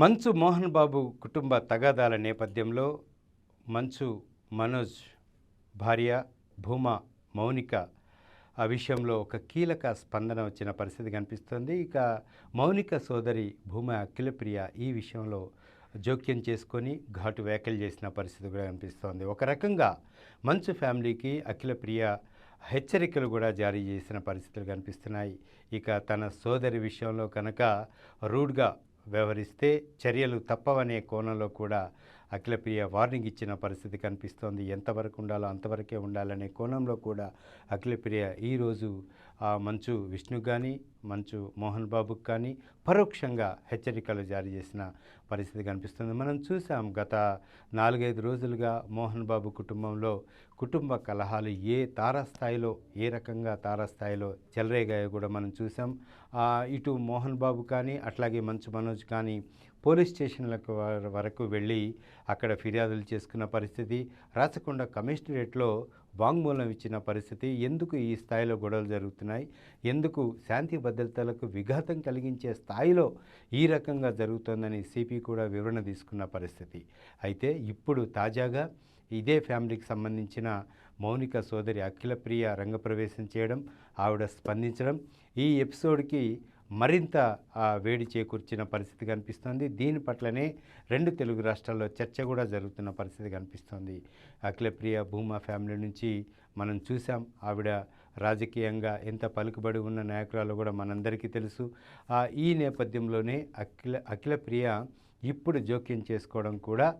మంచు మోహన్ బాబు కుటుంబ తగాదాల నేపథ్యంలో మంచు మనోజ్ భార్య భూమా మౌనిక. ఆ విషయంలో ఒక కీలక స్పందన వచ్చిన పరిస్థితి కనిపిస్తుంది. ఇక మౌనిక సోదరి భూమా అఖిలప్రియ ఈ విషయంలో జోక్యం చేసుకొని ఘాటు వ్యాఖ్యలు చేసిన పరిస్థితి కూడా కనిపిస్తోంది. ఒక రకంగా మంచు ఫ్యామిలీకి అఖిలప్రియ హెచ్చరికలు కూడా జారీ చేసిన పరిస్థితులు కనిపిస్తున్నాయి. ఇక తన సోదరి విషయంలో కనుక రూడ్గా వ్యవహరిస్తే చర్యలు తప్పవనే కోణంలో కూడా అఖిలప్రియ వార్నింగ్ ఇచ్చిన పరిస్థితి కనిపిస్తోంది. ఎంతవరకు ఉండాలో అంతవరకే ఉండాలనే కోణంలో కూడా అఖిలప్రియ ఈరోజు ఆ మంచు విష్ణు కానీ మంచు మోహన్ బాబుకి కానీ పరోక్షంగా హెచ్చరికలు జారీ చేసిన పరిస్థితి కనిపిస్తుంది. మనం చూసాం గత నాలుగైదు రోజులుగా మోహన్ బాబు కుటుంబంలో కుటుంబ కలహాలు ఏ తారాస్థాయిలో ఏ రకంగా తారాస్థాయిలో చెలరేగాయో కూడా మనం చూసాం. ఇటు మోహన్ బాబు కానీ అట్లాగే మంచు మనోజ్ కానీ పోలీస్ స్టేషన్లకు వరకు వెళ్ళి అక్కడ ఫిర్యాదులు చేసుకున్న పరిస్థితి రాచకొండ కమిషనరేట్లో వాంగ్మూలం ఇచ్చిన పరిస్థితి ఎందుకు ఈ స్థాయిలో గొడవలు జరుగుతున్నాయి ఎందుకు శాంతి భద్రతలకు విఘాతం కలిగించే స్థాయిలో ఈ రకంగా జరుగుతోందని సిపి కూడా వివరణ తీసుకున్న పరిస్థితి. అయితే ఇప్పుడు తాజాగా ఇదే ఫ్యామిలీకి సంబంధించిన మౌనిక సోదరి అఖిలప్రియ రంగప్రవేశం చేయడం ఆవిడ స్పందించడం ఈ ఎపిసోడ్కి మరింత ఆ, వేడి చేకూర్చిన పరిస్థితి కనిపిస్తోంది. దీని పట్లనే రెండు తెలుగు రాష్ట్రాల్లో చర్చ కూడా జరుగుతున్న పరిస్థితి కనిపిస్తోంది. అఖిలప్రియ భూమా ఫ్యామిలీ నుంచి మనం చూసాం ఆవిడ రాజకీయంగా ఎంత పలుకుబడి ఉన్న నాయకురాలు కూడా మనందరికీ తెలుసు. ఈ నేపథ్యంలోనే అఖిల అఖిలప్రియ ఇప్పుడు జోక్యం చేసుకోవడం కూడా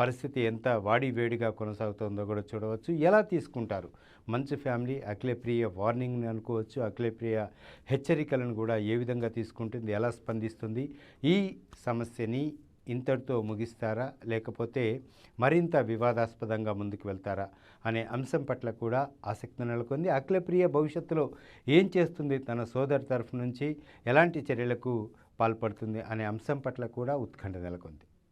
పరిస్థితి ఎంత వాడి వేడిగా కొనసాగుతుందో కూడా చూడవచ్చు. ఎలా తీసుకుంటారు? మంచి ఫ్యామిలీ అఖిలప్రియ వార్నింగ్ని అనుకోవచ్చు. అఖిలప్రియ హెచ్చరికలను కూడా ఏ విధంగా తీసుకుంటుంది? ఎలా స్పందిస్తుంది? ఈ సమస్యని ఇంతటితో ముగిస్తారా? లేకపోతే మరింత వివాదాస్పదంగా ముందుకు వెళ్తారా? అనే అంశం పట్ల కూడా ఆసక్తి నెలకొంది. అఖిలప్రియ భవిష్యత్తులో ఏం చేస్తుంది? తన సోదరి తరఫు నుంచి ఎలాంటి చర్యలకు పాల్పడుతుంది అనే అంశం పట్ల కూడా ఉత్కంఠ నెలకొంది.